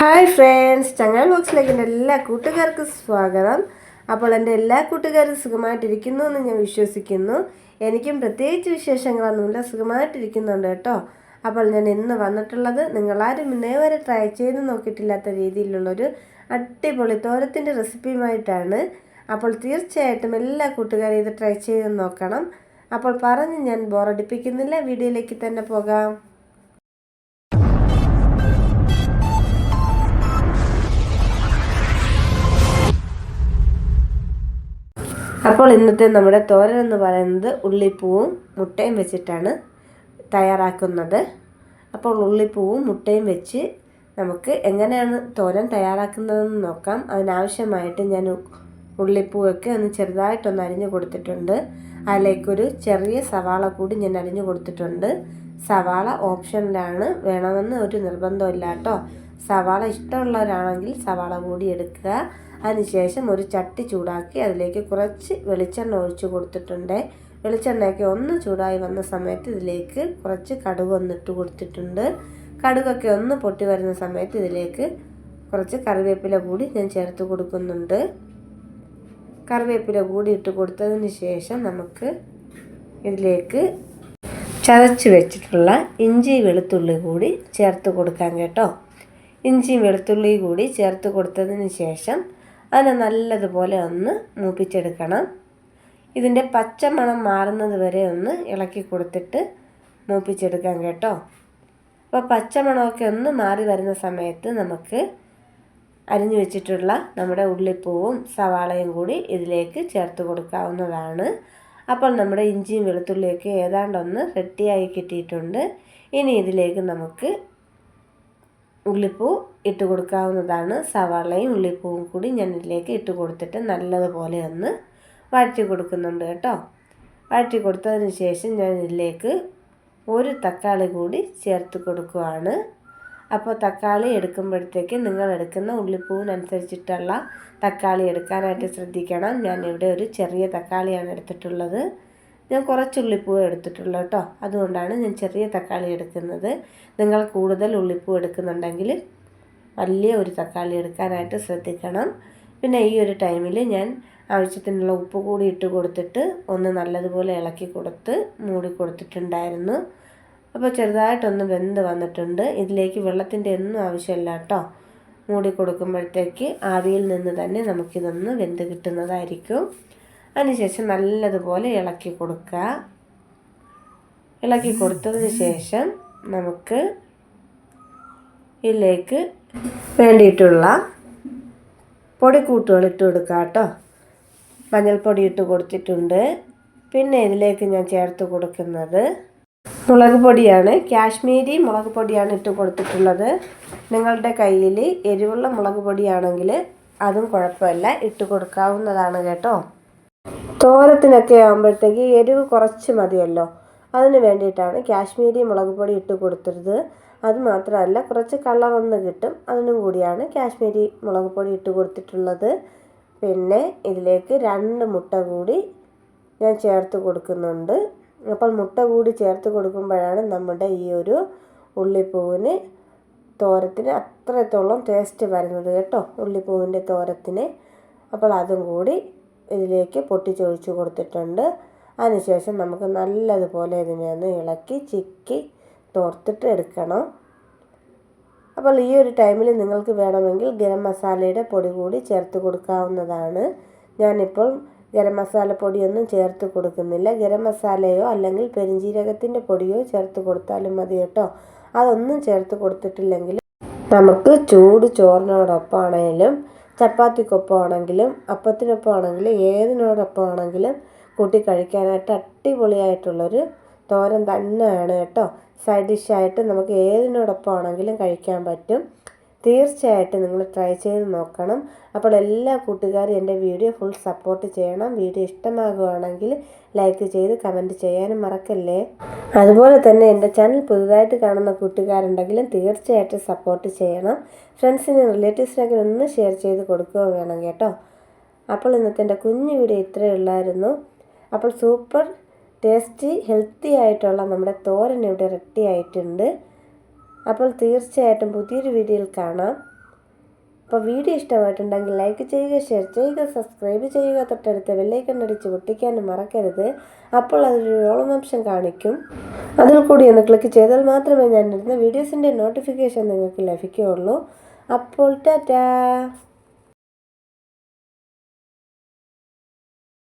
Hi friends ചങ്ങാൽ ബോക്സിലേക്ക് എന്റെ എല്ലാ കൂട്ടുകാർക്കും സ്വാഗതം. അപ്പോൾ എന്റെ എല്ലാ കൂട്ടുകാരും സുഖമായിട്ടിരിക്കുന്നു എന്ന് ഞാൻ വിശ്വസിക്കുന്നു. എനിക്കും പ്രത്യേകിച്ച് വിശേഷങ്ങളൊന്നുമില്ല സുഖമായിട്ടിരിക്കുന്നുണ്ട് കേട്ടോ. അപ്പോൾ ഞാൻ ഇന്ന് വന്നിട്ടുള്ളത് നിങ്ങളാരും ഇന്നേ വരെ ട്രൈ ചെയ്ത് നോക്കിയിട്ടില്ലാത്ത രീതിയിലുള്ളൊരു അടിപൊളി തോരത്തിന്റെ റെസിപ്പിയുമായിട്ടാണ്. അപ്പോൾ തീർച്ചയായിട്ടും എല്ലാ കൂട്ടുകാരും ഇത് ട്രൈ ചെയ്ത് നോക്കണം. അപ്പോൾ പറഞ്ഞ് ഞാൻ ബോറടിപ്പിക്കുന്നില്ല വീഡിയോയിലേക്ക് തന്നെ പോകാം. അപ്പോൾ ഇന്നത്തെ നമ്മുടെ തോരൻ എന്ന് പറയുന്നത് ഉള്ളിപ്പൂവും മുട്ടയും വെച്ചിട്ടാണ് തയ്യാറാക്കുന്നത്. അപ്പോൾ ഉള്ളിപ്പൂവും മുട്ടയും വെച്ച് നമുക്ക് എങ്ങനെയാണ് തോരൻ തയ്യാറാക്കുന്നതെന്ന് നോക്കാം. അതിനാവശ്യമായിട്ട് ഞാൻ ഉള്ളിപ്പൂവൊക്കെ ഒന്ന് ചെറുതായിട്ടൊന്ന് അരിഞ്ഞു കൊടുത്തിട്ടുണ്ട്. അതിലേക്കൊരു ചെറിയ സവാള കൂടി ഞാൻ അരിഞ്ഞു കൊടുത്തിട്ടുണ്ട്. സവാള ഓപ്ഷനിലാണ്. വേണമെന്ന് ഒരു നിർബന്ധമില്ല കേട്ടോ സവാള ഇഷ്ടമുള്ളവരാണെങ്കിൽ സവാള കൂടി എടുക്കുക. അതിനുശേഷം ഒരു ചട്ടി ചൂടാക്കി അതിലേക്ക് കുറച്ച് വെളിച്ചെണ്ണ ഒഴിച്ചു കൊടുത്തിട്ടുണ്ട്. വെളിച്ചെണ്ണയൊക്കെ ഒന്ന് ചൂടായി വന്ന സമയത്ത് ഇതിലേക്ക് കുറച്ച് കടുക് ഒന്നിട്ട് കൊടുത്തിട്ടുണ്ട്. കടുകൊക്കെ ഒന്ന് പൊട്ടി വരുന്ന സമയത്ത് ഇതിലേക്ക് കുറച്ച് കറിവേപ്പില കൂടി ഞാൻ ചേർത്ത് കൊടുക്കുന്നുണ്ട്. കറിവേപ്പില കൂടി ഇട്ട് കൊടുത്തതിന് ശേഷം നമുക്ക് ഇതിലേക്ക് ചതച്ച് വെച്ചിട്ടുള്ള ഇഞ്ചി വെളുത്തുള്ളി കൂടി ചേർത്ത് കൊടുക്കാം കേട്ടോ. ഇഞ്ചിയും വെളുത്തുള്ളി കൂടി ചേർത്ത് കൊടുത്തതിന് ശേഷം അതിനെ നല്ലതുപോലെ ഒന്ന് മൂപ്പിച്ചെടുക്കണം. ഇതിന്റെ പച്ചമണം മാറുന്നത് വരെ ഒന്ന് ഇളക്കി കൊടുത്തിട്ട് മൂപ്പിച്ചെടുക്കാം കേട്ടോ. അപ്പോൾ പച്ചമണമൊക്കെ ഒന്ന് മാറി വരുന്ന സമയത്ത് നമുക്ക് അരിഞ്ഞു വെച്ചിട്ടുള്ള നമ്മുടെ ഉള്ളിപ്പൂവും സവാളയും കൂടി ഇതിലേക്ക് ചേർത്ത് കൊടുക്കാവുന്നതാണ്. അപ്പോൾ നമ്മുടെ ഇഞ്ചിയും വെളുത്തുള്ളിയൊക്കെ ഏതാണ്ടൊന്ന് റെഡിയായി കിട്ടിയിട്ടുണ്ട്. ഇനി ഇതിലേക്ക് നമുക്ക് ഉള്ളിപ്പൂ ഇട്ട് കൊടുക്കാവുന്നതാണ്. സവാളയും ഉള്ളിപ്പൂവും കൂടി ഞാൻ ഇതിലേക്ക് ഇട്ട് കൊടുത്തിട്ട് നല്ലതുപോലെ ഒന്ന് വഴറ്റി കൊടുക്കുന്നുണ്ട് കേട്ടോ. വഴറ്റി കൊടുത്തതിന് ശേഷം ഞാൻ ഇതിലേക്ക് ഒരു തക്കാളി കൂടി ചേർത്ത് കൊടുക്കുവാണ്. അപ്പോൾ തക്കാളി എടുക്കുമ്പോഴത്തേക്ക് നിങ്ങൾ എടുക്കുന്ന ഉള്ളിപ്പൂവിനനുസരിച്ചിട്ടുള്ള തക്കാളി എടുക്കാനായിട്ട് ശ്രദ്ധിക്കണം. ഞാൻ ഇവിടെ ഒരു ചെറിയ തക്കാളിയാണ് എടുത്തിട്ടുള്ളത്. ഞാൻ കുറച്ച് ഉള്ളിപ്പൂ എടുത്തിട്ടുള്ളൂ കേട്ടോ. അതുകൊണ്ടാണ് ഞാൻ ചെറിയ തക്കാളി എടുക്കുന്നത്. നിങ്ങൾ കൂടുതൽ ഉള്ളിപ്പൂ എടുക്കുന്നുണ്ടെങ്കിൽ വലിയ ഒരു തക്കാളി എടുക്കാനായിട്ട് ശ്രദ്ധിക്കണം. പിന്നെ ഈ ഒരു ടൈമിൽ ഞാൻ ആവശ്യത്തിനുള്ള ഉപ്പ് കൂടി ഇട്ട് കൊടുത്തിട്ട് ഒന്ന് നല്ലതുപോലെ ഇളക്കി കൊടുത്ത് മൂടി കൊടുത്തിട്ടുണ്ടായിരുന്നു. അപ്പോൾ ചെറുതായിട്ടൊന്ന് വെന്ത് വന്നിട്ടുണ്ട്. ഇതിലേക്ക് വെള്ളത്തിന്റെ ഒന്നും ആവശ്യമില്ല കേട്ടോ. മൂടി കൊടുക്കുമ്പോഴത്തേക്ക് ആവിയിൽ നിന്ന് തന്നെ നമുക്കിതൊന്ന് വെന്ത് കിട്ടുന്നതായിരിക്കും. അതിനുശേഷം നല്ലതുപോലെ ഇളക്കി കൊടുക്കുക ഇളക്കി കൊടുത്തതിന് ശേഷം നമുക്ക് ഇതിലേക്ക് വേണ്ടിയിട്ടുള്ള പൊടിക്കൂട്ടുകൾ ഇട്ട് കൊടുക്കുക കേട്ടോ മഞ്ഞൾപ്പൊടി ഇട്ട് കൊടുത്തിട്ടുണ്ട്. പിന്നെ ഇതിലേക്ക് ഞാൻ ചേർത്ത് കൊടുക്കുന്നത് മുളക് പൊടിയാണ്. കാശ്മീരി മുളക് പൊടിയാണ് ഇട്ട് കൊടുത്തിട്ടുള്ളത്. നിങ്ങളുടെ കയ്യിൽ എരിവുള്ള മുളക് പൊടിയാണെങ്കിൽ അതും കുഴപ്പമില്ല. ഇട്ട് കൊടുക്കാവുന്നതാണ് കേട്ടോ. തോരത്തിനൊക്കെ ആകുമ്പോഴത്തേക്ക് എരിവ് കുറച്ച് മതിയല്ലോ. അതിന് വേണ്ടിയിട്ടാണ് കാശ്മീരി മുളക് പൊടി ഇട്ട് കൊടുത്തത് അത് മാത്രമല്ല കുറച്ച് കളറൊന്ന് കിട്ടും. അതിനും കൂടിയാണ് കാശ്മീരി മുളക് പൊടി ഇട്ട് കൊടുത്തിട്ടുള്ളത്. പിന്നെ ഇതിലേക്ക് രണ്ട് മുട്ട കൂടി ഞാൻ ചേർത്ത് കൊടുക്കുന്നുണ്ട്. അപ്പോൾ മുട്ട കൂടി ചേർത്ത് കൊടുക്കുമ്പോഴാണ് നമ്മുടെ ഈ ഒരു ഉള്ളിപ്പൂവിന് തോരത്തിന് അത്രത്തോളം ടേസ്റ്റ് വരുന്നത് കേട്ടോ. ഉള്ളിപ്പൂവിന്റെ തോരത്തിന്. അപ്പോൾ അതും കൂടി ഇതിലേക്ക് പൊട്ടിച്ചൊഴിച്ച് കൊടുത്തിട്ടുണ്ട്. അതിനുശേഷം നമുക്ക് നല്ലതുപോലെ ഇതിനെ ഒന്ന് ഇളക്കി ചിക്കി തോർത്തിട്ട് എടുക്കണം. അപ്പോൾ ഈ ഒരു ടൈമിൽ നിങ്ങൾക്ക് വേണമെങ്കിൽ ഗരം മസാലയുടെ പൊടി കൂടി ചേർത്ത് കൊടുക്കാവുന്നതാണ്. ഞാനിപ്പോൾ ഗരം മസാല പൊടിയൊന്നും ചേർത്ത് കൊടുക്കുന്നില്ല. ഗരം മസാലയോ അല്ലെങ്കിൽ പെരിഞ്ജീരകത്തിന്റെ പൊടിയോ ചേർത്ത് കൊടുത്താലും മതി കേട്ടോ. അതൊന്നും ചേർത്ത് കൊടുത്തിട്ടില്ലെങ്കിൽ നമുക്ക് ചൂട് ചോറിനോടൊപ്പമാണെങ്കിലും ചപ്പാത്തിക്കൊപ്പം ആണെങ്കിലും അപ്പത്തിനൊപ്പം ആണെങ്കിലും ഏതിനോടൊപ്പം ആണെങ്കിലും കൂട്ടി കഴിക്കാനായിട്ട് അടിപൊളിയായിട്ടുള്ളൊരു തോരൻ തന്നെയാണ് കേട്ടോ. സൈഡ് ഡിഷായിട്ട് നമുക്ക് ഏതിനോടൊപ്പം ആണെങ്കിലും കഴിക്കാൻ പറ്റും. തീർച്ചയായിട്ടും നിങ്ങൾ ട്രൈ ചെയ്ത് നോക്കണം. അപ്പോൾ എല്ലാ കൂട്ടുകാരും എന്റെ വീഡിയോ ഫുൾ സപ്പോർട്ട് ചെയ്യണം. വീഡിയോ ഇഷ്ടമാകുകയാണെങ്കിൽ ലൈക്ക് ചെയ്ത് കമന്റ് ചെയ്യാനും മറക്കല്ലേ? അതുപോലെ തന്നെ എന്റെ ചാനൽ പുതുതായിട്ട് കാണുന്ന കൂട്ടുകാരുണ്ടെങ്കിലും തീർച്ചയായിട്ടും സപ്പോർട്ട് ചെയ്യണം. ഫ്രണ്ട്സിനും റിലേറ്റീവ്സിനൊക്കെ ഒന്ന് ഷെയർ ചെയ്ത് കൊടുക്കുക വേണം കേട്ടോ. അപ്പോൾ ഇന്നത്തെ എന്റെ കുഞ്ഞു വീഡിയോ ഇത്രയേ ഉള്ളായിരുന്നു. അപ്പോൾ സൂപ്പർ ടേസ്റ്റി ഹെൽത്തി ആയിട്ടുള്ള നമ്മുടെ തോരൻ ഇവിടെ റെഡി ആയിട്ടുണ്ട്. അപ്പോൾ തീർച്ചയായിട്ടും പുതിയൊരു വീഡിയോയിൽ കാണാം. അപ്പോൾ വീഡിയോ ഇഷ്ടമായിട്ടുണ്ടെങ്കിൽ ലൈക്ക് ചെയ്യുക ഷെയർ ചെയ്യുക സബ്സ്ക്രൈബ് ചെയ്യുക തൊട്ടടുത്ത് വെള്ളൈക്കൺ അടിച്ച് പൊട്ടിക്കാനും മറക്കരുത്. അപ്പോൾ അതൊരു ഓളം ഓപ്ഷൻ കാണിക്കും. അതിൽ കൂടി ഒന്ന് ക്ലിക്ക് ചെയ്താൽ മാത്രമേ ഞാൻ ഇടുന്ന വീഡിയോസിന്റെ നോട്ടിഫിക്കേഷൻ നിങ്ങൾക്ക് ലഭിക്കുകയുള്ളൂ. അപ്പോൾ ടാറ്റാ!